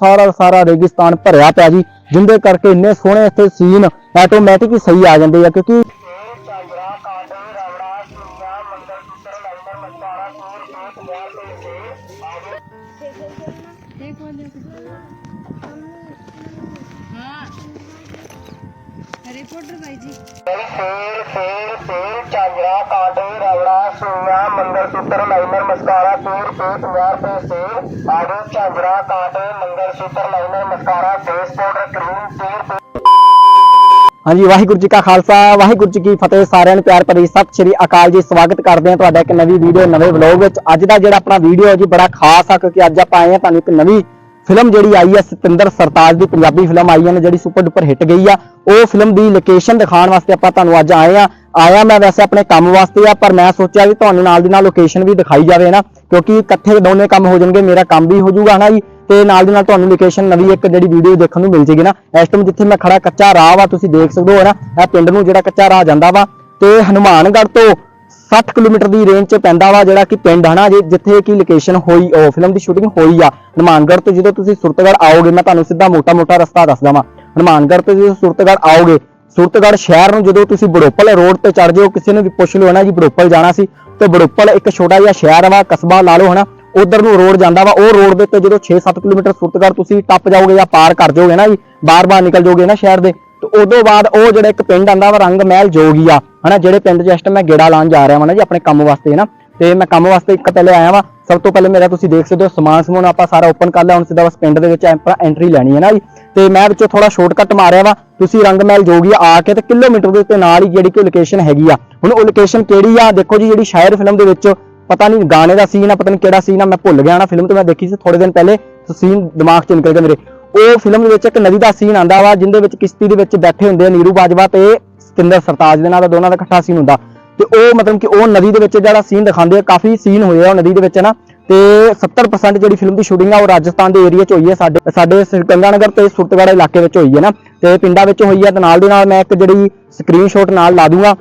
ਸਾਰਾ ਸਾਰਾ ਰੇਗਿਸਤਾਨ ਭਰਿਆ ਪਿਆ ਜੀ, ਜਿੰਦੇ ਕਰਕੇ ਇੰਨੇ ਸੋਹਣੇ ਇੱਥੇ ਸੀਨ ਆਟੋਮੈਟਿਕ ਹੀ ਸਹੀ ਆ ਜਾਂਦੇ ਆ, ਕਿਉਂਕਿ ਜੀ ਫੇਰ ਫੇਰ ਹਾਂਜੀ, ਵਾਹਿਗੁਰੂ ਜੀ ਕਾ ਖਾਲਸਾ, ਵਾਹਿਗੁਰੂ ਜੀ ਕੀ ਫਤਿਹ ਸਾਰਿਆਂ ਨੂੰ, ਪਿਆਰ ਭਰੀ ਸਤਿ ਸ੍ਰੀ ਅਕਾਲ ਜੀ। ਸਵਾਗਤ ਕਰਦੇ ਆ ਤੁਹਾਡਾ ਇੱਕ ਨਵੀਂ ਵੀਡੀਓ ਨਵੇਂ ਵਲੌਗ ਵਿੱਚ। ਅੱਜ ਦਾ ਜਿਹੜਾ ਆਪਣਾ ਵੀਡੀਓ ਹੈ ਜੀ, ਬੜਾ ਖਾਸ ਆ, ਕਿਉਂਕਿ ਅੱਜ ਆਪਾਂ ਆਏ ਹਾਂ ਤੁਹਾਨੂੰ ਇੱਕ ਨਵੀਂ ਫਿਲਮ ਜਿਹੜੀ ਆਈ ਹੈ ਸਤਿੰਦਰ ਸਰਤਾਜ ਦੀ, ਪੰਜਾਬੀ ਫਿਲਮ ਆਈ ਹੈ ਨਾ, ਜਿਹੜੀ ਸੁਪਰ ਡੁਪਰ ਹਿੱਟ ਗਈ ਆ, ਉਹ ਫਿਲਮ ਦੀ ਲੋਕੇਸ਼ਨ ਦਿਖਾਉਣ ਵਾਸਤੇ ਆਪਾਂ ਤੁਹਾਨੂੰ ਅੱਜ ਆਏ ਆ। ਆਇਆ ਮੈਂ ਵੈਸੇ ਆਪਣੇ ਕੰਮ ਵਾਸਤੇ ਆ, ਪਰ ਮੈਂ ਸੋਚਿਆ ਵੀ ਤੁਹਾਨੂੰ ਨਾਲ ਦੀ ਨਾਲ ਲੋਕੇਸ਼ਨ ਵੀ ਦਿਖਾਈ ਜਾਵੇ ਨਾ, ਕਿਉਂਕਿ ਇਕੱਠੇ ਦੋਨੇ ਕੰਮ ਹੋ ਜਾਣਗੇ, ਮੇਰਾ ਕੰਮ ਵੀ ਹੋ ਜਾਊਗਾ ਨਾ ਜੀ? ਤੇ ਨਾਲ ਦੀ ਨਾਲ ਤੁਹਾਨੂੰ ਲੋਕੇਸ਼ਨ ਨਵੀਂ ਇੱਕ ਜਿਹੜੀ ਵੀਡੀਓ ਦੇਖਣ ਨੂੰ ਮਿਲ ਜੇਗੀ ਨਾ। ਇਸ ਟਾਈਮ ਜਿੱਥੇ ਮੈਂ ਖੜਾ ਕੱਚਾ ਰਾਹ ਵਾ, ਤੁਸੀਂ ਦੇਖ ਸਕਦੇ ਹੋ ਨਾ ਇਹ ਪਿੰਡ ਨੂੰ ਜਿਹੜਾ ਕੱਚਾ ਰਾਹ ਜਾਂਦਾ ਵਾ, ਤੇ ਹਨੂਮਾਨਗੜ੍ਹ ਤੋਂ 60 ਕਿਲੋਮੀਟਰ ਦੀ ਰੇਂਜ 'ਚ ਪੈਂਦਾ ਵਾ ਜਿਹੜਾ ਕਿ ਪਿੰਡ ਹਨਾ, ਜੇ ਜਿੱਥੇ ਕਿ ਲੋਕੇਸ਼ਨ ਹੋਈ, ਉਹ ਫਿਲਮ ਦੀ ਸ਼ੂਟਿੰਗ ਹੋਈ ਆ। ਹਨੂਮਾਨਗੜ੍ਹ ਤੋਂ ਜਦੋਂ ਤੁਸੀਂ ਸੁਰਤਗੜ੍ਹ ਆਓਗੇ, ਮੈਂ ਤੁਹਾਨੂੰ ਸਿੱਧਾ ਮੋਟਾ-ਮੋਟਾ ਰਸਤਾ ਦੱਸਦਾ ਵਾਂ ਹਨੂਮਾਨਗੜ੍ਹ ਤੋਂ ਜਦੋਂ ਸੁਰਤਗੜ੍ਹ ਆਓਗੇ, ਸੁਰਤਗੜ੍ਹ ਸ਼ਹਿਰ ਨੂੰ ਜਦੋਂ ਤੁਸੀਂ ਬੜੋਪਲ ਰੋਡ ਤੇ ਚੜ ਜਾਓ, ਕਿਸੇ ਨੂੰ ਵੀ ਪੁੱਛ ਲਿਓ ਨਾ ਜੀ, ਬੜੋਪਲ ਜਾਣਾ ਸੀ, ਤੇ ਬੜੋਪਲ ਇੱਕ ਛੋਟਾ ਜਿਹਾ ਸ਼ਹਿਰ ਵਾ, ਕਸਬਾ ਲਾ ਲਓ ਹਨਾ, ਉਧਰ ਨੂੰ ਰੋਡ ਜਾਂਦਾ ਵਾ, ਉਹ ਰੋਡ ਦੇ ਉੱਤੇ ਜਦੋਂ 6-7 ਕਿਲੋਮੀਟਰ ਸੁਰਤਗੜ੍ਹ ਤੁਸੀਂ ਟੱਪ ਜਾਓਗੇ ਜਾਂ ਪਾਰ ਕਰ ਜਾਓਗੇ ਨਾ ਜੀ ਬਾਰ-ਬਾਰ ਨਿਕਲ ਜਾਓਗੇ ਨਾ ਸ਼ਹਿਰ ਦੇ, ਤੇ ਉਦੋਂ ਬਾਅਦ ਉਹ ਜਿਹੜਾ ਇੱਕ ਪਿੰਡ ਆਂਦਾ ਵਾ ਰੰਗ ਮਹਿਲ ਜੋਗੀ ਆ ਹਨਾ, ਜਿਹੜੇ ਪਿੰਡ 'ਚ ਇਸ ਮੈਂ ਗੇੜਾ ਲਾਉਣ ਜਾ ਰਿਹਾ ਵਾਂ ਨਾ ਜੀ ਆਪਣੇ ਕੰਮ ਵਾਸਤੇ ਨਾ ਤੇ ਮੈਂ ਕੰਮ ਵਾਸਤੇ ਇੱਕ ਪਹਿਲੇ ਆਇਆ ਵਾਂ। ਸਭ ਤੋਂ ਪਹਿਲੇ ਮੇਰਾ ਤੁਸੀਂ ਦੇਖ ਸਕਦੇ ਹੋ ਸਮਾਨ ਸਮੂਨ ਆਪਾਂ ਸਾਰਾ ਓਪਨ ਕਰ ਲਿਆ, ਹੁਣ ਸਿੱਧਾ ਬਸ ਪਿੰਡ ਦੇ ਵਿੱਚ ਆਪਾਂ ਐਂਟਰੀ ਲੈਣੀ ਹੈ ਨਾ ਜੀ। ਤੇ ਮੈਂ ਵਿੱਚੋਂ ਥੋੜਾ ਸ਼ਾਰਟਕਟ ਮਾਰਿਆ ਵਾ। ਤੁਸੀਂ ਰੰਗ ਮਹਿਲ ਜੋਗੀਆ ਆ ਕੇ ਤੇ ਕਿਲੋਮੀਟਰ ਦੇ ਉੱਤੇ ਨਾਲ ਹੀ ਜਿਹੜੀ ਕਿ ਲੋਕੇਸ਼ਨ ਹੈਗੀ ਆ। ਹੁਣ ਉਹ ਲੋਕੇਸ਼ਨ ਕਿਹੜੀ ਆ? ਦੇਖੋ ਜੀ, ਜਿਹੜੀ ਸ਼ਾਇਰ ਫਿਲਮ ਦੇ ਵਿੱਚ ਪਤਾ ਨਹੀਂ ਗਾਣੇ ਦਾ ਸੀਨ ਆ, ਪਤਾ ਨਹੀਂ ਕਿਹੜਾ ਸੀਨ ਆ, ਮੈਂ ਭੁੱਲ ਗਿਆ ਨਾ। ਫਿਲਮ ਤੇ ਮੈਂ ਦੇਖੀ ਸੀ ਥੋੜੇ ਦਿਨ ਪਹਿਲੇ ਸੀਨ ਦਿਮਾਗ 'ਚ ਨਿਕਲ ਗਿਆ ਮੇਰੇ। ਉਹ ਫਿਲਮ ਦੇ ਵਿੱਚ ਇੱਕ ਨਦੀ ਦਾ ਸੀਨ ਆਂਦਾ ਵਾ, ਜਿੰਦੇ ਵਿੱਚ ਕਿਸ਼ਤੀ ਦੇ ਵਿੱਚ ਬੈਠੇ ਹੁੰਦੇ ਆ ਨੀਰੂ ਬਾਜਵਾ ਤੇ ਸਤਿੰਦਰ ਸਰਤਾਜ ਦੇ ਨਾਲ ਦਾ ਦੋਨਾਂ ਦਾ ਇਕੱਠਾ ਸੀਨ ਹੁੰਦਾ। ਤੇ ਉਹ ਮਤਲਬ ਕਿ ਉਹ ਨਦੀ ਦੇ ਵਿੱਚ ਜਿਹੜਾ ਸੀਨ ਦਿਖਾਉਂਦੇ ਆ, ਕਾਫੀ ਸੀਨ ਹੋਏ ਆ ਉਹ ਨਦੀ ਦੇ ਵਿੱਚ ਨਾ। ਤੇ 70% ਜਿਹੜੀ ਫਿਲਮ ਦੀ ਸ਼ੂਟਿੰਗ ਆ ਉਹ ਰਾਜਸਥਾਨ ਦੇ ਏਰੀਆ 'ਚ ਹੋਈ ਹੈ ਸਾਡੇ ਸਾਡੇ ਗੰਗਾਨਗਰ ਤੇ ਸੁਰਤਗੜ੍ਹ ਇਲਾਕੇ ਵਿੱਚ ਹੋਈ ਹੈ ਨਾ। ਤੇ ਪਿੰਡਾਂ ਵਿੱਚ ਹੋਈ ਹੈ ਤੇ ਨਾਲ ਦੇ ਨਾਲ ਮੈਂ ਇੱਕ ਜਿਹੜੀ ਸਕਰੀਨਸ਼ਾਟ ਨਾਲ ਲਾ ਦੂੰਗਾ।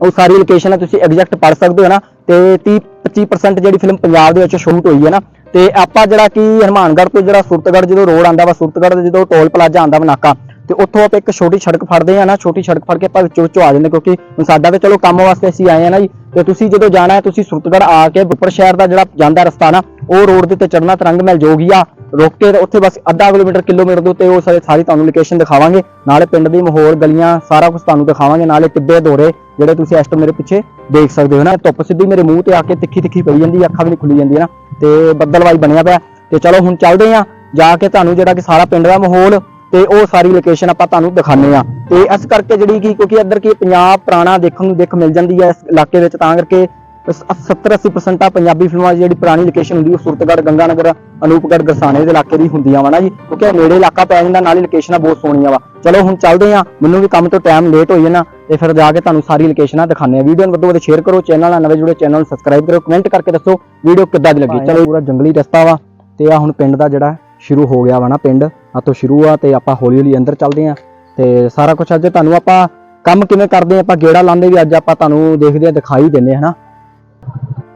ਉਹ ਸਾਰੀ ਲੋਕੇਸ਼ਨ ਹੈ ਤੁਸੀਂ ਐਗਜ਼ੈਕਟ ਪੜ ਸਕਦੇ ਹੋ ਨਾ। ਤੇ 30 25% ਜਿਹੜੀ ਫਿਲਮ ਪੰਜਾਬ ਦੇ ਵਿੱਚ ਸ਼ੂਟ ਹੋਈ ਹੈ ਨਾ। ਤੇ ਆਪਾਂ ਜਿਹੜਾ ਕਿ ਹਨੂਮਾਨਗੜ੍ਹ ਤੋਂ ਜਿਹੜਾ ਸੁਰਤਗੜ੍ਹ ਜਦੋਂ ਰੋਡ ਆਂਦਾ ਵਾ, ਸੁਰਤਗੜ੍ਹ ਦੇ ਜਦੋਂ ਟੋਲ ਪਲਾਜ਼ਾ ਆਂਦਾ ਵਾ ਨਾਕਾ ਤੇ ਉੱਥੋਂ ਆਪਾਂ ਇੱਕ ਛੋਟੀ ਸੜਕ ਫੜਦੇ ਆ ਨਾ, ਛੋਟੀ ਸੜਕ ਫੜ ਕੇ ਆਪਾਂ ਵਿੱਚੋਂ ਵਿੱਚੋਂ ਆ ਜਾਂਦੇ ਕਿਉਂਕਿ ਹੁਣ ਸਾਡਾ ਤੇ ਚਲੋ ਕੰਮ ਵਾਸਤੇ ਅਸੀਂ ਆਏ ਆ ਨਾ ਜੀ, ਤੇ ਤੁਸੀਂ ਜਦੋਂ ਜਾਣਾ ਹੈ, ਤੁਸੀਂ ਸੁਰਤਗੜ੍ਹ ਆ ਕੇ ਬੁੱਪਰ ਸ਼ਹਿਰ ਦਾ ਜਿਹੜਾ ਜਾਂਦਾ ਰਸਤਾ ਨਾ, ਉਹ ਰੋਡ ਦੇ ਉੱਤੇ ਚੜਨਾ ਤਰੰਗ ਮਹਿਲ ਜੋਗੀਆ ਰੁਕ ਕੇ ਉੱਥੇ ਬਸ ਅੱਧਾ ਕਿਲੋਮੀਟਰ ਕਿਲੋਮੀਟਰ ਦੇ ਉੱਤੇ ਉਹ ਸਾਰੇ ਸਾਰੀ ਤੁਹਾਨੂੰ ਲੋਕੇਸ਼ਨ ਦਿਖਾਵਾਂਗੇ। ਨਾਲੇ ਪਿੰਡ ਦੀ ਮਾਹੌਲ, ਗਲੀਆਂ, ਸਾਰਾ ਕੁਝ ਤੁਹਾਨੂੰ ਦਿਖਾਵਾਂਗੇ। ਨਾਲੇ ਟਿੱਬੇ ਦੋਰੇ ਜਿਹੜੇ ਤੁਸੀਂ ਇਸ ਟਾਈਮ ਮੇਰੇ ਪਿੱਛੇ ਦੇਖ ਸਕਦੇ ਹੋ ਨਾ, ਧੁੱਪ ਸਿੱਧੀ ਮੇਰੇ ਮੂੰਹ ਤੇ ਆ ਕੇ ਤਿੱਖੀ ਤਿੱਖੀ ਪਈ ਜਾਂਦੀ, ਅੱਖਾਂ ਵੀ ਨਹੀਂ ਖੁੱਲੀ ਜਾਂਦੀਆਂ ਨਾ। ਤੇ ਬੱਦਲਵਾਈ ਬਣਿਆ ਪਿਆ। ਤੇ ਚਲੋ ਹੁਣ ਚੱਲਦੇ ਆ ਜਾ ਕੇ ਤੁਹਾਨੂੰ ਜਿਹੜਾ ਕਿ ਸਾਰਾ ਪਿੰਡ ਦਾ ਮਾਹੌਲ ਤੇ ਉਹ ਸਾਰੀ ਲੋਕੇਸ਼ਨ ਆਪਾਂ ਤੁਹਾਨੂੰ ਦਿਖਾਣੇ ਆ ਤੇ ਇਸ ਕਰਕੇ ਜਿਹੜੀ ਕਿ ਕਿਉਂਕਿ ਇੱਧਰ ਕੀ ਪੰਜਾਬ ਪੁਰਾਣਾ ਦੇਖਣ ਨੂੰ ਦੇਖ ਮਿਲ ਜਾਂਦੀ ਹੈ ਇਸ ਇਲਾਕੇ ਵਿੱਚ ਤਾਂ ਕਰਕੇ 70 80% ਆ ਪੰਜਾਬੀ ਫਿਲਮਾਂ ਦੀ ਜਿਹੜੀ ਪੁਰਾਣੀ ਲੋਕੇਸ਼ਨ ਹੁੰਦੀ ਉਹ ਸੁਰਤਗੜ੍ਹ ਗੰਗਾਨਗਰ ਅਨੂਪਗੜ੍ਹ ਗਰਸਾਣੇ ਦੇ ਇਲਾਕੇ ਦੀ ਹੁੰਦੀਆਂ ਵਾ ਨਾ ਜੀ। ਕਿਉਂਕਿ ਇਹ ਨੇੜੇ ਇਲਾਕਾ ਪੈ ਜਾਂਦਾ ਨਾਲੇ ਲੋਕੇਸ਼ਨਾਂ ਬਹੁਤ ਸੋਹਣੀਆਂ ਵਾ। ਚਲੋ ਹੁਣ ਚੱਲਦੇ ਆ ਮੈਨੂੰ ਵੀ ਕੰਮ ਤੋਂ ਟਾਈਮ ਲੇਟ ਹੋਈ ਜਾਣਾ ਤੇ ਫਿਰ ਜਾ ਕੇ ਤੁਹਾਨੂੰ ਸਾਰੀ ਲੋਕੇਸ਼ਨਾਂ ਦਿਖਾਣੇ ਆ ਵੀਡੀਓ ਨੂੰ ਵੱਧ ਤੋਂ ਵੱਧ ਸ਼ੇਅਰ ਕਰੋ ਚੈਨਲ ਨਾਲ ਨਵੇਂ ਜੁੜੇ ਚੈਨਲ ਨੂੰ ਸਬਸਕ੍ਰਾਈਬ ਕਰੋ ਕਮੈਂਟ ਕਰਕੇ ਦੱਸੋ ਵੀਡੀਓ ਕਿੱਦਾਂ ਦੀ ਲੱਗੀ। ਚਲੋ ਪੂਰਾ ਜੰਗਲੀ ਰਸਤਾ ਵਾ ਤੇ ਆ ਹੁਣ ਪਿੰਡ ਦਾ ਜਿਹੜਾ ਸ਼ੁਰੂ ਹੋ ਗਿਆ ਵਾ ਨਾ ਪਿੰਡ। ਆ ਤੋਂ ਸ਼ੁਰੂ ਆ ਤੇ ਆਪਾਂ ਹੌਲੀ ਹੌਲੀ ਅੰਦਰ ਚੱਲਦੇ ਆ। ਤੇ ਸਾਰਾ ਕੁਝ ਅੱਜ ਤੁਹਾਨੂੰ ਆਪਾਂ ਕੰਮ ਕਿਵੇਂ ਕਰਦੇ ਆ, ਆਪਾਂ ਗੇੜਾ ਲਾਉਂਦੇ ਵੀ ਅੱਜ ਆਪਾਂ ਤੁਹਾਨੂੰ ਦੇਖਦੇ ਆ, ਦਿਖਾਈ ਦਿੰਨੇ ਹਨਾ?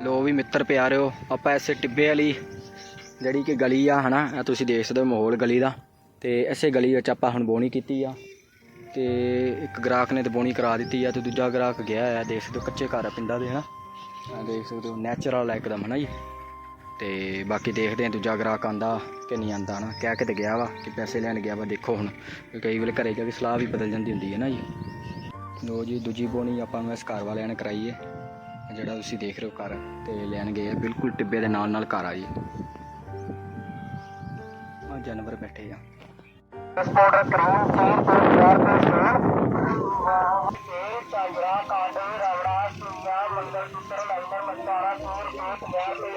ਲੋ ਵੀ ਮਿੱਤਰ ਪਿਆਰਿਓ, ਆਪਾਂ ਐਸੇ ਟਿੱਬੇ ਵਾਲੀ ਜਿਹੜੀ ਕਿ ਗਲੀ ਆ, ਹਨਾ ਤੁਸੀਂ ਦੇਖ ਸਕਦੇ ਹੋ ਮਾਹੌਲ ਗਲੀ ਦਾ। ਤੇ ਐਸੇ ਗਲੀ ਵਿੱਚ ਆਪਾਂ ਹੁਣ ਬੋਣੀ ਕੀਤੀ ਆ। ਤੇ ਇੱਕ ਗ੍ਰਾਹਕ ਨੇ ਤੇ ਬੋਣੀ ਕਰਾ ਦਿੱਤੀ ਆ ਤੇ ਦੂਜਾ ਗ੍ਰਾਹਕ ਗਿਆ ਆ, ਦੇਖ ਸਕਦੇ ਹੋ ਕੱਚੇ ਘਰ ਆ ਪਿੰਡਾਂ ਦੇ, ਹਨਾ। ਦੇਖ ਸਕਦੇ ਹੋ ਨੈਚੁਰਲ ਆ ਇੱਕਦਮ, ਹਨਾ ਜੀ। ਤੇ ਬਾਕੀ ਦੇਖਦੇ ਆ ਦੂਜਾ ਗ੍ਰਾਹਕ ਆਂਦਾ ਕਿ ਨਹੀਂ ਆਂਦਾ ਨਾ ਕਹਿ ਕੇ ਤੇ ਗਿਆ ਵਾ ਕਿ ਪੈਸੇ ਲੈਣ ਗਿਆ ਵਾ, ਦੇਖੋ ਹੁਣ। ਕਈ ਵੇਲੇ ਘਰੇ ਜਾ ਕੇ ਸਲਾਹ ਵੀ ਬਦਲ ਜਾਂਦੀ ਹੁੰਦੀ ਹੈ ਨਾ ਜੀ। ਲੋ ਜੀ, ਦੂਜੀ ਬੋਣੀ ਆਪਾਂ ਨੂੰ ਇਸ ਘਰ ਵਾਲਿਆਂ ਨੇ ਕਰਾਈ ਹੈ। ਜਿਹੜਾ ਤੁਸੀਂ ਦੇਖ ਰਹੇ ਹੋ ਘਰ ਤੇ ਲੈਣ ਗਏ ਆ, ਬਿਲਕੁਲ ਟਿੱਬੇ ਦੇ ਨਾਲ ਨਾਲ ਘਰ ਆ ਜੀ। ਆ ਜਾਨਵਰ ਬੈਠੇ ਆ। ਫੇਸ ਪਾਊਡਰ ਕਰੀਮ ਤੇਲ ਪੰਜਾਹ ਤੇ ਚਾਂਦਰਾ ਕਾਂਡੇ, ਰਵੜਾ ਸੁਈਆ ਮੰਦਰ ਸੂਤਰ ਲਾਈਨਰ ਮਸਤਾਰਾ ਸੂਰ ਪੇਟ ਪੰਜਾਹ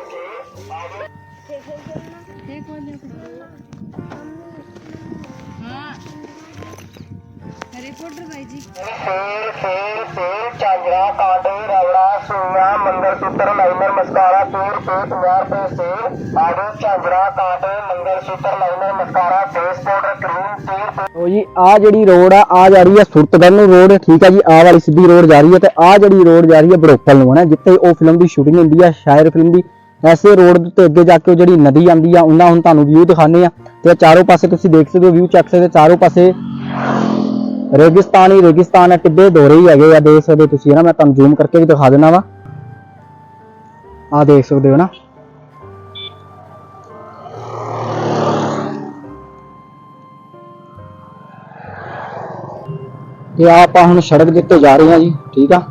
ਰਿਪੋਰਟਰ ਬਾਈ ਜੀ ਫੇਰ ਫੇਰ ਫੇਰ ਚਾਂਦਰਾ ਕਾਟੇ ਰਵੜਾ ਸੂਆ ਮੰਗਲ ਸੂਤਰ ਲਾਈਨਰ ਮਸਕਾਰਾ ਫੇਰ ਫੇਰ ਪੰਜਾਹ ਰੁਪਏ sale ਆਡੋ ਚਾਂਦਰਾ ਕਾਟੇ mangalsutra liner mascara face powder cream ਫੇਰ ਉਹ ਜੀ ਆ ਜਿਹੜੀ ਰੋਡ ਆ ਆ ਜਾ ਰਹੀ ਹੈ ਸੁਰਤਗੜ੍ਹ ਨੂੰ ਰੋਡ ਠੀਕ ਹੈ ਜੀ ਆ ਵਾਲੀ ਸਿੱਧੀ ਰੋਡ ਜਾ ਰਹੀ ਹੈ ਤੇ ਆ ਜਿਹੜੀ ਰੋਡ ਜਾ ਰਹੀ ਹੈ ਬੜੋਪਲ ਨੂੰ ਹੈ ਜਿੱਥੇ ਉਹ ਫਿਲਮ ਦੀ ਸ਼ੂਟਿੰਗ ਹੁੰਦੀ ਹੈ ਸ਼ਾਇਰ ਫਿਲਮ ਦੀ। ਐਸੇ ਰੋਡ ਦੇ ਉੱਤੇ ਅੱਗੇ ਜਾ ਕੇ ਉਹ ਜਿਹੜੀ ਨਦੀ ਆਂਦੀ ਆ ਉਹਨਾਂ ਹੁਣ ਤੁਹਾਨੂੰ ਵਿਊ ਦਿਖਾਣੇ ਆ। ਤੇ ਚਾਰੋਂ ਪਾਸੇ ਤੁਸੀਂ ਦੇਖ ਸਕਦੇ ਹੋ ਵਿਊ ਚੱਕ ਸਕਦੇ ਹੋ, ਚਾਰੋਂ ਪਾਸੇ ਰੇਗਿਸਤਾਨ ਹੀ ਰੇਗਿਸਤਾਨ ਹੈ ਟਿੱਬੇ ਦੋਰੇ ਹੀ ਹੈਗੇ ਆ ਦੇਖ ਸਕਦੇ ਹੋ ਤੁਸੀਂ ਨਾ? ਮੈਂ ਤੁਹਾਨੂੰ ਜ਼ੂਮ ਕਰਕੇ ਵੀ ਦਿਖਾ ਦਿੰਦਾ ਵਾ। ਆ ਦੇਖ ਸਕਦੇ ਹੋ ਨਾ। ਤੇ ਆਪਾਂ ਹੁਣ ਸੜਕ ਦੇ ਉੱਤੇ ਜਾ ਰਹੇ ਹਾਂ ਜੀ ਠੀਕ ਆ?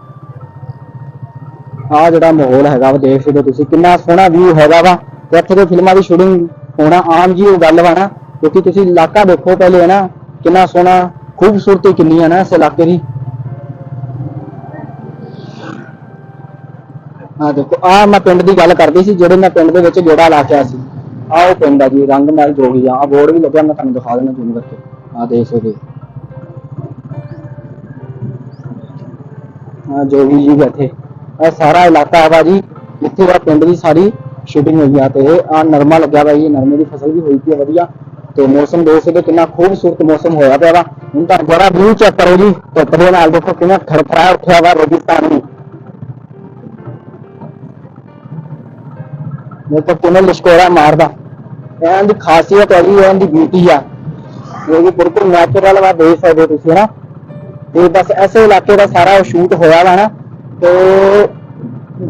ਆ ਜਿਹੜਾ ਮਾਹੌਲ ਹੈਗਾ ਵਾ ਦੇਖ ਸਕਦੇ ਹੋ ਤੁਸੀਂ ਕਿੰਨਾ ਸੋਹਣਾ ਵਿਊ ਹੈਗਾ ਵਾ ਤੇ ਇੱਥੇ ਦੇ ਫਿਲਮਾਂ ਦੀ ਸ਼ੂਟਿੰਗ ਹੋਣਾ ਆਮ ਜੀ ਉਹ ਗੱਲ ਵਾ ਨਾ, ਕਿਉਂਕਿ ਤੁਸੀਂ ਇਲਾਕਾ ਦੇਖੋ ਪਹਿਲੇ ਹੈ ਨਾ, ਕਿੰਨਾ ਸੋਹਣਾ, ਖੂਬਸੂਰਤੀ ਕਿੰਨੀ ਹੈ ਨਾ ਇਸ ਇਲਾਕੇ ਦੀ। ਆ ਦੇਖੋ ਆ ਮੈਂ ਪਿੰਡ ਦੀ ਗੱਲ ਕਰਦੀ ਸੀ, ਜਿਹੜੇ ਮੈਂ ਪਿੰਡ ਦੇ ਵਿੱਚ ਗੇੜਾ ਲਾ ਕੇ ਆਇਆ ਸੀ। ਆ ਉਹ ਪਿੰਡ ਆ ਜੀ, ਰੰਗ ਮਹਿਲ ਜੋਗੀ ਆ ਆ ਬੋਰਡ ਵੀ ਲੱਗਿਆ, ਮੈਂ ਤੁਹਾਨੂੰ ਦਿਖਾ ਦੇਣਾ ਜ਼ੂਮ ਕਰਕੇ। ਆ ਦੇਖ ਸਕਦੇ ਆ ਜੋਗੀ ਜੀ ਬੈਠੇ। ਇਹ ਸਾਰਾ ਇਲਾਕਾ ਹੈ ਬਾਜੀ ਜਿੱਥੇ ਆ ਪਿੰਡ ਦੀ ਸਾਰੀ ਸ਼ੂਟਿੰਗ ਹੋਈ ਆ ਤੇ ਆ ਨਰਮਾ ਲੱਗਿਆ ਵਾ ਜੀ। ਨਰਮੇ ਦੀ ਫਸਲ ਵੀ ਹੋਈ ਪਈ ਆ ਵਧੀਆ। ਤੇ ਮੌਸਮ ਦੇਖ ਸਕਦੇ ਹੋ ਕਿੰਨਾ ਖੂਬਸੂਰਤ ਮੌਸਮ ਹੋਇਆ ਪਿਆ ਵਾ। ਹੁਣ ਤਾਂ ਬੜਾ ਵਿਊ ਚੈੱਕ ਕਰੋ ਜੀ। ਧੁੱਪ ਦੇ ਨਾਲ ਦੇਖੋ ਕਿੰਨਾ ਖੜਖੜਾ ਉੱਠਿਆ ਵਾ ਰੇਗਿਸਤਾਨ ਵੀ ਦੇਖੋ ਕਿੰਨਾ ਲਿਸ਼ਕੋਰਾ ਮਾਰਦਾ। ਇਹਨਾਂ ਦੀ ਖਾਸੀਅਤ ਹੈ ਜੀ ਇਹਨਾਂ ਦੀ ਬਿਊਟੀ ਆ। ਜੋ ਕਿ ਬਿਲਕੁਲ ਨੈਚੁਰਲ ਵਾ, ਦੇਖ ਸਕਦੇ ਹੋ ਤੁਸੀਂ ਨਾ ਤੇ ਬਸ ਐਸੇ ਇਲਾਕੇ ਦਾ ਸਾਰਾ ਸ਼ੂਟ ਹੋਇਆ ਵਾ ਨਾ। ਤੇ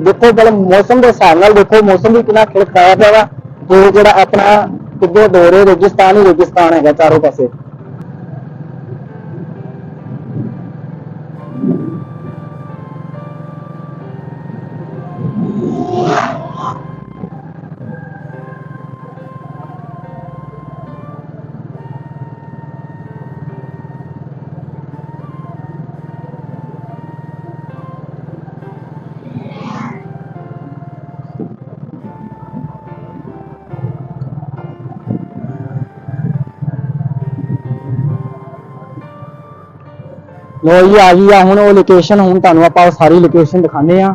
ਦੇਖੋ ਪਹਿਲਾਂ ਮੌਸਮ ਦੇ ਹਿਸਾਬ ਨਾਲ ਦੇਖੋ, ਮੌਸਮ ਵੀ ਕਿੰਨਾ ਖਿੜਖਾਇਆ ਪਿਆ ਵਾ। ਤੇ ਜਿਹੜਾ ਆਪਣਾ ਕਿੱਦੇ ਦੋਰੇ, ਰੇਗਿਸਤਾਨ ਹੀ ਰੇਗਿਸਤਾਨ ਹੈਗਾ ਚਾਰੋਂ ਪਾਸੇ। ਲੋ ਜੀ, ਆ ਗਈ ਆ ਹੁਣ ਉਹ ਲੋਕੇਸ਼ਨ ਹੁਣ ਤੁਹਾਨੂੰ ਆਪਾਂ ਉਹ ਸਾਰੀ ਲੋਕੇਸ਼ਨ ਦਿਖਾਣੇ ਆ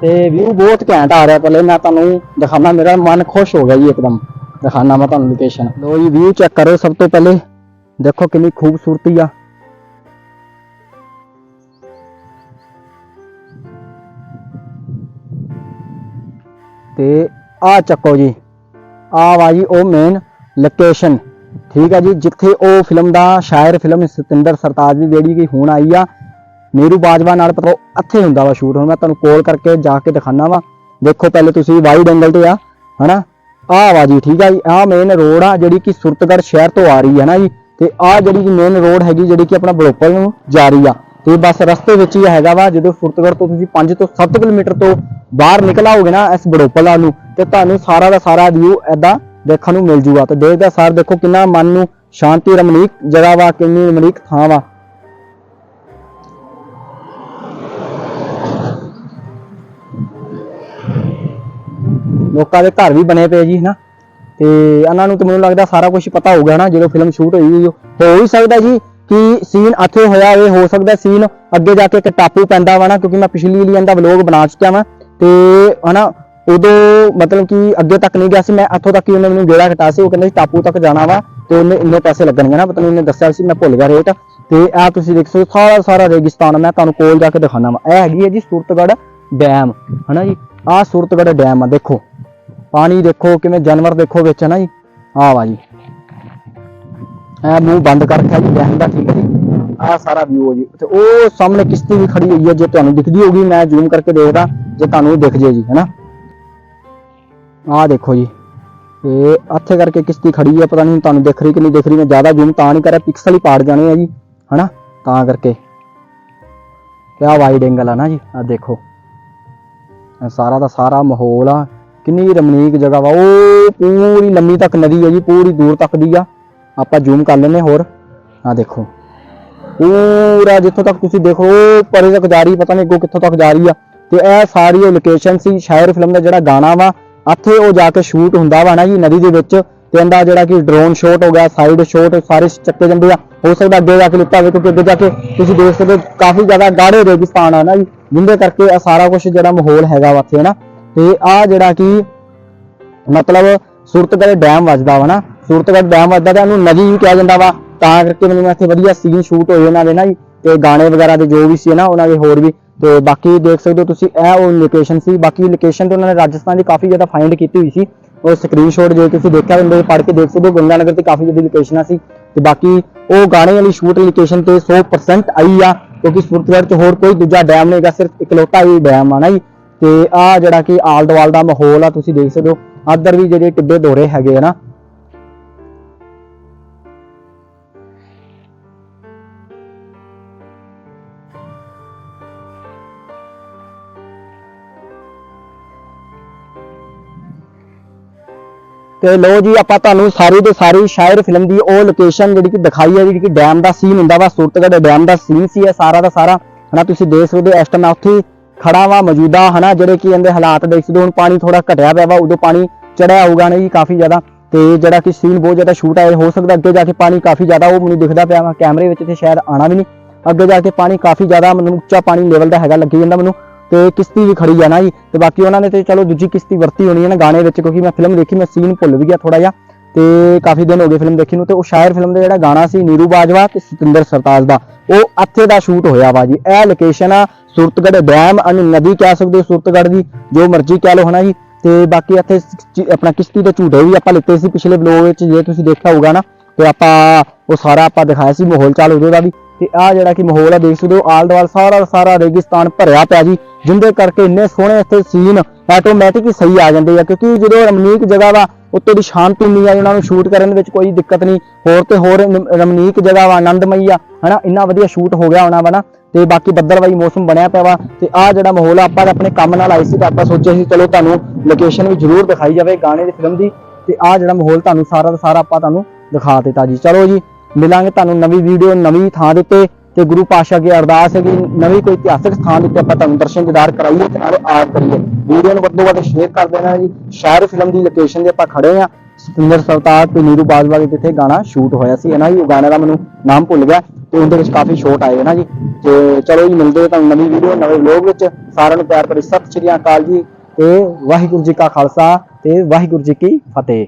ਤੇ ਵਿਊ ਬਹੁਤ ਘੈਂਟ ਆ ਰਿਹਾ ਪਹਿਲੇ, ਮੈਂ ਤੁਹਾਨੂੰ ਦਿਖਾਣਾ ਮੇਰਾ ਮਨ ਖੁਸ਼ ਹੋ ਗਿਆ ਜੀ ਇੱਕਦਮ। ਦਿਖਾਣਾ ਮੈਂ ਤੁਹਾਨੂੰ ਲੋਕੇਸ਼ਨ ਲੋ ਜੀ ਵਿਊ ਚੈੱਕ ਕਰੋ ਸਭ ਤੋਂ ਪਹਿਲੇ। ਦੇਖੋ ਕਿੰਨੀ ਖੂਬਸੂਰਤੀ ਆ। ਤੇ ਆ ਚੱਕੋ ਜੀ। ਆ ਵਾ ਜੀ, ਉਹ ਮੇਨ ਲੋਕੇਸ਼ਨ ਠੀਕ ਆ ਜੀ, ਜਿੱਥੇ ਉਹ ਫਿਲਮ ਦਾ ਸ਼ਾਇਰ ਫਿਲਮ ਸਤਿੰਦਰ ਸਰਤਾਜ ਦੀ ਜਿਹੜੀ ਕਿ ਹੁਣ ਆਈ ਆ ਨੀਰੂ ਬਾਜਵਾ ਨਾਲ ਪਤਾ ਇੱਥੇ ਹੁੰਦਾ ਵਾ ਸ਼ੂਟ ਹੁਣ ਮੈਂ ਤੁਹਾਨੂੰ ਕੋਲ ਕਰਕੇ ਜਾ ਕੇ ਦਿਖਾਣਾ ਵਾ। ਦੇਖੋ ਪਹਿਲੇ ਤੁਸੀਂ ਵਾਈਡ ਐਂਗਲ ਤੇ ਆ, ਹਨਾ? ਆਹ ਵਾ ਜੀ, ਠੀਕ ਆ ਜੀ ਆਹ ਮੇਨ ਰੋਡ ਆ ਜਿਹੜੀ ਕਿ ਸੁਰਤਗੜ ਸ਼ਹਿਰ ਤੋਂ ਆ ਰਹੀ ਹੈ ਨਾ ਜੀ, ਤੇ ਆਹ ਜਿਹੜੀ ਕਿ ਮੇਨ ਰੋਡ ਹੈਗੀ ਜਿਹੜੀ ਕਿ ਆਪਣਾ ਬੜੋਪਲ ਨੂੰ ਜਾ ਰਹੀ ਆ। ਤੇ ਬਸ ਰਸਤੇ ਵਿੱਚ ਹੀ ਹੈਗਾ ਵਾ, ਜਦੋਂ ਸੁਰਤਗੜ ਤੋਂ ਤੁਸੀਂ 5 ਤੋਂ 7 ਕਿਲੋਮੀਟਰ ਤੋਂ ਬਾਹਰ ਨਿਕਲ ਆਓਗੇ ਨਾ ਇਸ ਬੜੋਪਲ ਵੱਲ ਨੂੰ, ਤੇ ਤੁਹਾਨੂੰ ਸਾਰਾ ਦਾ ਸਾਰਾ ਵਿਊ ਐਦਾਂ ਦੇਖਣ ਨੂੰ ਮਿਲ ਜੂਗਾ। ਤੇ ਦੇਖਦਾ ਸਾਰ ਦੇਖੋ ਕਿੰਨਾ ਮਨ ਨੂੰ ਸ਼ਾਂਤੀ ਰਮਣੀਕ ਜਗ੍ਹਾ ਵਾ ਕਿੰਨੀ ਰਮਣੀਕ ਥਾਂ ਵਾ। ਲੋਕਾਂ ਦੇ ਘਰ ਵੀ ਬਣੇ ਪਏ ਜੀ, ਹਨਾ। ਤੇ ਇਹਨਾਂ ਨੂੰ ਤਾਂ ਮੈਨੂੰ ਲੱਗਦਾ ਸਾਰਾ ਕੁਝ ਪਤਾ ਹੋਊਗਾ ਨਾ ਜਦੋਂ ਫਿਲਮ ਸ਼ੂਟ ਹੋਈ ਹੋ ਹੀ ਸਕਦਾ ਜੀ ਕਿ ਸੀਨ ਇੱਥੇ ਹੋਇਆ ਇਹ, ਹੋ ਸਕਦਾ ਸੀਨ ਅੱਗੇ ਜਾ ਕੇ ਇੱਕ ਟਾਪੂ ਪੈਂਦਾ ਵਾ ਨਾ ਕਿਉਂਕਿ ਮੈਂ ਪਿਛਲੀ ਵਾਲੀ ਇਹਦਾ ਵਲੌਗ ਬਣਾ ਚੁੱਕਿਆ ਵਾਂ। ਤੇ, ਹਨਾ ਉਦੋਂ ਮਤਲਬ ਕਿ ਅੱਗੇ ਤੱਕ ਨਹੀਂ ਗਿਆ ਸੀ, ਮੈਂ ਇੱਥੋਂ ਤੱਕ ਹੀ ਉਹਨੇ ਮੈਨੂੰ ਗੇੜਾ ਘਟਾ ਸੀ, ਉਹ ਕਹਿੰਦਾ ਸੀ ਟਾਪੂ ਤੱਕ ਜਾਣਾ ਵਾ ਤੇ ਉਹਨੇ ਇੰਨੇ ਪੈਸੇ ਲੱਗਣਗੇ ਨਾ ਪਤਾ ਨਹੀਂ ਉਹਨੇ ਦੱਸਿਆ ਸੀ, ਮੈਂ ਭੁੱਲ ਗਿਆ ਰੇਟ ਤੇ ਆ ਤੁਸੀਂ ਦੇਖ ਸਕਦੇ ਸਾਰਾ ਸਾਰਾ ਰੇਗਿਸਤਾਨ ਮੈਂ ਤੁਹਾਨੂੰ ਕੋਲ ਜਾ ਕੇ ਦਿਖਾਣਾ ਵਾ। ਇਹ ਹੈਗੀ ਹੈ ਜੀ ਸੁਰਤਗੜ ਡੈਮ, ਹਨਾ ਜੀ? ਆਹ ਸੁਰਤਗੜ ਡੈਮ ਆ, ਦੇਖੋ। ਪਾਣੀ ਦੇਖੋ, ਕਿਵੇਂ ਜਾਨਵਰ ਦੇਖੋ ਵਿੱਚ ਹੈ ਜੀ? ਆਹ ਵਾ ਜੀ। ਇਹ ਮੂੰਹ ਬੰਦ ਕਰ ਰੱਖਿਆ ਜੀ, ਡੈਮ ਦਾ ਠੀਕ ਹੈ ਜੀ। ਆਹ ਸਾਰਾ ਵਿਊ ਹੈ ਜੀ। ਤੇ ਉਹ ਸਾਹਮਣੇ ਕਿਸ਼ਤੀ ਵੀ ਖੜੀ ਹੋਈ ਹੈ ਜੇ ਤੁਹਾਨੂੰ ਦਿਖਦੀ ਹੋਗੀ ਮੈਂ ਜ਼ੂਮ ਕਰਕੇ ਦੇਖਦਾ, ਜੇ ਤੁਹਾਨੂੰ ਦਿਖ ਜੇ ਜੀ, ਹਨਾ? ਆਹ ਦੇਖੋ ਜੀ। ਤੇ ਇੱਥੇ ਕਰਕੇ ਕਿਸ਼ਤੀ ਖੜੀ ਹੈ ਪਤਾ ਨਹੀਂ ਤੁਹਾਨੂੰ ਦਿਖ ਰਹੀ ਕਿ ਨਹੀਂ ਦਿਖ ਰਹੀ, ਮੈਂ ਜ਼ਿਆਦਾ ਜ਼ੂਮ ਤਾਂ ਨਹੀਂ ਕਰ ਰਿਹਾ ਪਿਕਸਲ ਹੀ ਪਾੜ ਜਾਣੇ ਆ ਜੀ, ਹਨਾ? ਤਾਂ ਕਰਕੇ। ਤੇ ਆਹ ਵਾਈਡ ਐਂਗਲ ਆ ਨਾ ਜੀ, ਆਹ ਦੇਖੋ। ਸਾਰਾ ਦਾ ਸਾਰਾ ਮਾਹੌਲ ਆ। ਕਿੰਨੀ ਰਮਣੀਕ ਜਗ੍ਹਾ ਵਾ। ਉਹ ਪੂਰੀ ਲੰਮੀ ਤੱਕ ਨਦੀ ਹੈ ਜੀ, ਪੂਰੀ ਦੂਰ ਤੱਕ ਦੀ ਆ। ਆਪਾਂ ਜ਼ੂਮ ਕਰ ਲੈਨੇ ਹੋਰ। ਆ ਦੇਖੋ। ਪੂਰਾ ਜਿੱਥੋਂ ਤੱਕ ਤੁਸੀਂ ਦੇਖੋ, ਉਹ ਪਰੇ ਤੱਕ ਜਾ ਰਹੀ, ਪਤਾ ਨਹੀਂ ਅੱਗੋਂ ਕਿੱਥੋਂ ਤੱਕ ਜਾ ਰਹੀ ਆ। ਤੇ ਇਹ ਸਾਰੀ ਉਹ ਲੋਕੇਸ਼ਨ ਸੀ ਸ਼ਾਇਰ ਫਿਲਮ ਦਾ ਜਿਹੜਾ ਗਾਣਾ ਵਾ ਇੱਥੇ ਉਹ ਜਾ ਕੇ ਸ਼ੂਟ ਹੁੰਦਾ ਵਾ ਨਾ ਜੀ ਨਦੀ ਦੇ ਵਿੱਚ, ਤੇ ਇਹਦਾ ਜਿਹੜਾ ਕਿ ਡਰੋਨ ਸ਼ਾਟ ਹੋ ਗਿਆ ਸਾਈਡ ਸ਼ਾਟ ਸਾਰੇ ਚੱਕੇ ਜਾਂਦੇ ਆ। ਹੋ ਸਕਦਾ ਅੱਗੇ ਜਾ ਕੇ ਲਿੱਤਾ ਹੋਵੇ ਕਿਉਂਕਿ ਅੱਗੇ ਜਾ ਕੇ ਤੁਸੀਂ ਦੇਖ ਸਕਦੇ ਹੋ, ਕਾਫੀ ਜ਼ਿਆਦਾ ਗਾੜੇ ਰੇਗਿਸਤਾਨ ਆ ਨਾ ਜੀ ਜਿੰਦੇ ਕਰਕੇ ਇਹ ਸਾਰਾ ਕੁਝ ਜਿਹੜਾ ਮਾਹੌਲ ਹੈਗਾ ਵਾ ਇੱਥੇ ਨਾ। ਤੇ ਆ ਜਿਹੜਾ ਕਿ ਮਤਲਬ ਸੁਰਤਗੜ ਡੈਮ ਵੱਜਦਾ ਵਾ ਨਾ। ਸੁਰਤਗੜ ਡੈਮ ਵੱਜਦਾ ਤਾਂ ਉਹਨੂੰ ਨਦੀ ਵੀ ਕਿਹਾ ਜਾਂਦਾ ਵਾ। ਤਾਂ ਕਰਕੇ ਮੈਨੂੰ ਇੱਥੇ ਵਧੀਆ ਸੀਨ ਸ਼ੂਟ ਹੋਏ ਇਹਨਾਂ ਦੇ ਨਾ ਜੀ। ਤੇ ਗਾਣੇ ਵਗੈਰਾ ਦੇ ਜੋ ਵੀ ਸੀ ਨਾ, ਉਹਨਾਂ ਦੇ ਹੋਰ ਵੀ, ਤੇ ਬਾਕੀ ਦੇਖ ਸਕਦੇ ਹੋ ਤੁਸੀਂ, ਇਹ ਉਹ ਲੋਕੇਸ਼ਨ ਸੀ। ਬਾਕੀ ਲੋਕੇਸ਼ਨ ਤੇ ਉਹਨਾਂ ਨੇ ਰਾਜਸਥਾਨ ਦੀ ਕਾਫੀ ਜ਼ਿਆਦਾ ਫਾਈਂਡ ਕੀਤੀ ਹੋਈ ਸੀ। ਉਹ ਸਕਰੀਨਸ਼ਾਟ ਜੇ ਤੁਸੀਂ ਦੇਖਿਆ ਹੁੰਦੇ ਪੜ੍ਹ ਕੇ ਦੇਖ ਸਕਦੇ ਹੋ, ਗੰਗਾਨਗਰ ਤੇ ਕਾਫੀ ਜ਼ਿਆਦਾ ਲੋਕੇਸ਼ਨਾਂ ਸੀ। ਤੇ ਬਾਕੀ ਉਹ ਗਾਣੇ ਵਾਲੀ ਸ਼ੂਟ ਲੋਕੇਸ਼ਨ ਤੇ 100% ਆਈ ਆ, ਕਿਉਂਕਿ ਸਪੁਰਤਗੜ ਚ ਹੋਰ ਕੋਈ ਦੂਜਾ ਡੈਮ ਨਹੀਂਗਾ ਸਿਰਫ ਇਕਲੌਤਾ ਹੀ ਡੈਮ ਆ ਨਾ ਜੀ। ਤੇ ਆ ਜਿਹੜਾ ਕਿ ਆਲ ਦੁਆਲ ਦਾ ਮਾਹੌਲ ਆ, ਤੁਸੀਂ ਦੇਖ ਸਕਦੇ ਹੋ। ਆਦਰ ਵੀ ਜਿਹੜੇ ਟਿੱਬੇ ਦੋਰੇ ਹੈਗੇ ਆ ਨਾ ਤੇ ਲੋ ਜੀ, ਆਪਾਂ ਤੁਹਾਨੂੰ ਸਾਰੀ ਦੇ ਸਾਰੀ ਸ਼ਾਇਰ ਫਿਲਮ ਦੀ ਉਹ ਲੋਕੇਸ਼ਨ ਜਿਹੜੀ ਕਿ ਦਿਖਾਈ ਹੈ, ਜਿਹੜੀ ਕਿ ਡੈਮ ਦਾ ਸੀਨ ਹੁੰਦਾ ਵਾ ਸੂਰਤਗੜ ਡੈਮ ਦਾ ਸੀਨ ਸੀ ਇਹ ਸਾਰਾ ਦਾ ਸਾਰਾ। ਹਨਾ, ਤੁਸੀਂ ਦੇਖ ਸਕਦੇ ਹੋ, ਇਸ ਟਾਈਮ ਮੈਂ ਉੱਥੇ ਹੀ ਖੜਾ ਵਾ, ਮੌਜੂਦਾ, ਹਨਾ, ਜਿਹੜੇ ਕਿ ਇਹਦੇ ਹਾਲਾਤ ਦੇਖ ਸਕਦੇ ਹੋ, ਹੁਣ ਪਾਣੀ ਥੋੜਾ ਘਟਿਆ ਪਿਆ ਵਾ, ਉਦੋਂ ਪਾਣੀ ਚੜਿਆ ਹੋਊਗਾ ਨਹੀਂ ਕਾਫੀ ਜ਼ਿਆਦਾ। ਤੇ ਜਿਹੜਾ ਕਿ ਸੀਨ ਬਹੁਤ ਜ਼ਿਆਦਾ ਸ਼ੂਟ ਆਇਆ ਹੋ ਸਕਦਾ ਅੱਗੇ ਜਾ ਕੇ ਪਾਣੀ ਕਾਫੀ ਜ਼ਿਆਦਾ ਉਹ ਮੈਨੂੰ ਦਿਖਦਾ ਪਿਆ ਵਾ, ਕੈਮਰੇ ਵਿੱਚ ਤੇ ਸ਼ਾਇਦ ਆਣਾ ਵੀ ਨਹੀਂ। ਅੱਗੇ ਜਾ ਕੇ ਪਾਣੀ ਕਾਫੀ ਜ਼ਿਆਦਾ ਮੈਨੂੰ ਉੱਚਾ ਪਾਣੀ ਲੈਵਲ ਦਾ ਹੈਗਾ, ਲੱਗੀ ਜਾਂਦਾ ਮੈਨੂੰ। ਤੇ ਕਿਸ਼ਤੀ ਵੀ ਖੜੀ ਆ ਨਾ ਜੀ। ਤੇ ਬਾਕੀ ਉਹਨਾਂ ਨੇ ਤੇ ਚਲੋ ਦੂਜੀ ਕਿਸ਼ਤੀ ਵਰਤੀ ਹੋਣੀ ਹੈ ਨਾ ਗਾਣੇ ਵਿੱਚ, ਕਿਉਂਕਿ ਮੈਂ ਫਿਲਮ ਦੇਖੀ, ਮੈਂ ਸੀਨ ਭੁੱਲ ਵੀ ਗਿਆ ਥੋੜਾ ਜਿਹਾ। ਤੇ ਕਾਫੀ ਦਿਨ ਹੋ ਗਏ ਫਿਲਮ ਦੇਖੀ ਨੂੰ ਤੇ ਉਹ ਸ਼ਾਇਰ ਫਿਲਮ ਦਾ ਜਿਹੜਾ ਗਾਣਾ ਸੀ, ਨੀਰੂ ਬਾਜਵਾ ਤੇ ਸਤਿੰਦਰ ਸਰਤਾਜ ਦਾ, ਉਹ ਇੱਥੇ ਦਾ ਸ਼ੂਟ ਹੋਇਆ ਵਾ ਜੀ। ਇਹ ਲੋਕੇਸ਼ਨ ਆ ਸੁਰਤਗੜ ਡੈਮ, ਅਨ ਨਦੀ ਕਹਿ ਸਕਦੇ ਹੋ ਸੁਰਤਗੜ ਦੀ, ਜੋ ਮਰਜ਼ੀ ਕਹਿ ਲਓ ਹਨਾ ਜੀ। ਤੇ ਬਾਕੀ ਇੱਥੇ ਆਪਣਾ ਕਿਸ਼ਤੀ ਦੇ ਝੂਟੇ ਵੀ ਆਪਾਂ ਲਿੱਤੇ ਸੀ ਪਿਛਲੇ ਵਲੋਗ ਵਿੱਚ, ਜੇ ਤੁਸੀਂ ਦੇਖਿਆ ਹੋਊਗਾ ਨਾ, ਤੇ ਆਪਾਂ, ਉਹ ਸਾਰਾ ਆਪਾਂ ਦਿਖਾਇਆ ਸੀ ਮਾਹੌਲ ਚਾਲ ਉਹਦੇ ਦਾ ਵੀ। ਤੇ ਆ ਜਿਹੜਾ ਕਿ ਮਾਹੌਲ ਆ, ਦੇਖ ਸਕਦੇ ਹੋ, ਆਲ ਦੁਆਲ ਸਾਰਾ ਦਾ ਸਾਰਾ ਰੇਗਿਸਤਾਨ ਭਰਿਆ ਪਿਆ ਜੀ ਜਿੰਦੇ ਕਰਕੇ ਇੰਨੇ ਸੋਹਣੇ ਇੱਥੇ ਸੀਨ ਆਟੋਮੈਟਿਕ ਹੀ ਸਹੀ ਆ ਜਾਂਦੇ ਆ, ਕਿਉਂਕਿ ਜਦੋਂ ਰਮਨੀਕ ਜਗ੍ਹਾ ਵਾ, ਉੱਤੇ ਦੀ ਸ਼ਾਂਤੀ ਹੁੰਦੀ ਆ ਉਹਨਾਂ ਨੂੰ ਸ਼ੂਟ ਕਰਨ ਦੇ ਵਿੱਚ ਕੋਈ ਦਿੱਕਤ ਨਹੀਂ, ਹੋਰ ਤੇ ਹੋਰ ਰਮਨੀਕ ਜਗ੍ਹਾ ਵਾ, ਆਨੰਦਮਈ ਆ, ਹਨਾ, ਇੰਨਾ ਵਧੀਆ ਸ਼ੂਟ ਹੋ ਗਿਆ ਹੋਣਾ ਵਾ ਨਾ, ਤੇ ਬਾਕੀ ਬੱਦਲਵਾਈ ਮੌਸਮ ਬਣਿਆ ਪਿਆ ਵਾ, ਤੇ ਆ ਜਿਹੜਾ ਮਾਹੌਲ ਆ, ਆਪਾਂ ਆਪਣੇ ਕੰਮ ਨਾਲ ਆਏ ਸੀ, ਤਾਂ ਆਪਾਂ ਸੋਚਿਆ ਸੀ, ਚਲੋ ਤੁਹਾਨੂੰ ਲੋਕੇਸ਼ਨ ਵੀ ਜ਼ਰੂਰ ਦਿਖਾਈ ਜਾਵੇ, ਗਾਣੇ ਦੀ ਫਿਲਮ ਦੀ, ਤੇ ਆ ਜਿਹੜਾ ਮਾਹੌਲ ਤੁਹਾਨੂੰ ਸਾਰਾ ਦਾ ਸਾਰਾ ਆਪਾਂ ਤੁਹਾਨੂੰ ਦਿਖਾ ਦਿੱਤਾ ਜੀ। ਚਲੋ ਜੀ ਮਿਲਾਂਗੇ ਤੁਹਾਨੂੰ ਨਵੀਂ ਵੀਡੀਓ ਨਵੀਂ ਥਾਂ ਦੇ ਉੱਤੇ ਤੇ ਗੁਰੂ ਪਾਸ਼ਾ ਅੱਗੇ ਅਰਦਾਸ ਹੈ ਕਿ ਨਵੀਂ ਕੋਈ ਇਤਿਹਾਸਕ ਸਥਾਨ ਦੇ ਉੱਤੇ ਆਪਾਂ ਤੁਹਾਨੂੰ ਦਰਸ਼ਨ ਦਿਦਾਰ ਕਰਾਈਏ ਤੇ ਨਾਲੇ ਆਰ ਕਰੀਏ। ਵੀਡੀਓ ਨੂੰ ਵੱਧ ਤੋਂ ਵੱਧ ਸ਼ੇਅਰ ਕਰ ਦੇਣਾ ਜੀ। ਸ਼ਹਿਰ ਫਿਲਮ ਦੀ ਲੋਕੇਸ਼ਨ ਦੇ ਆਪਾਂ ਖੜੇ ਆ ਸਤਿੰਦਰ ਸਰਤਾਜ ਤੇ ਨੀਰੂ ਬਾਜਵਾ ਦੇ ਜਿੱਥੇ ਗਾਣਾ ਸ਼ੂਟ ਹੋਇਆ ਸੀ। ਇਹਨਾਂ ਨਾ ਜੀ ਉਹ ਗਾਣੇ ਦਾ ਮੈਨੂੰ ਨਾਮ ਭੁੱਲ ਗਿਆ ਤੇ ਉਹਦੇ ਵਿੱਚ ਕਾਫੀ ਸ਼ੋਟ ਆਏ ਨਾ ਜੀ। ਤੇ ਚਲੋ ਜੀ, ਮਿਲਦੇ ਹਾਂ ਤੁਹਾਨੂੰ ਨਵੀਂ ਵੀਡੀਓ ਨਵੇਂ ਵਲੌਗ ਵਿੱਚ। ਸਾਰਿਆਂ ਨੂੰ ਪਿਆਰ ਭਰੀ ਸਤਿ ਸ਼੍ਰੀ ਅਕਾਲ ਜੀ ਤੇ ਵਾਹਿਗੁਰੂ ਜੀ ਕਾ ਖਾਲਸਾ ਤੇ ਵਾਹਿਗੁਰੂ ਜੀ ਕੀ ਫਤਿਹ।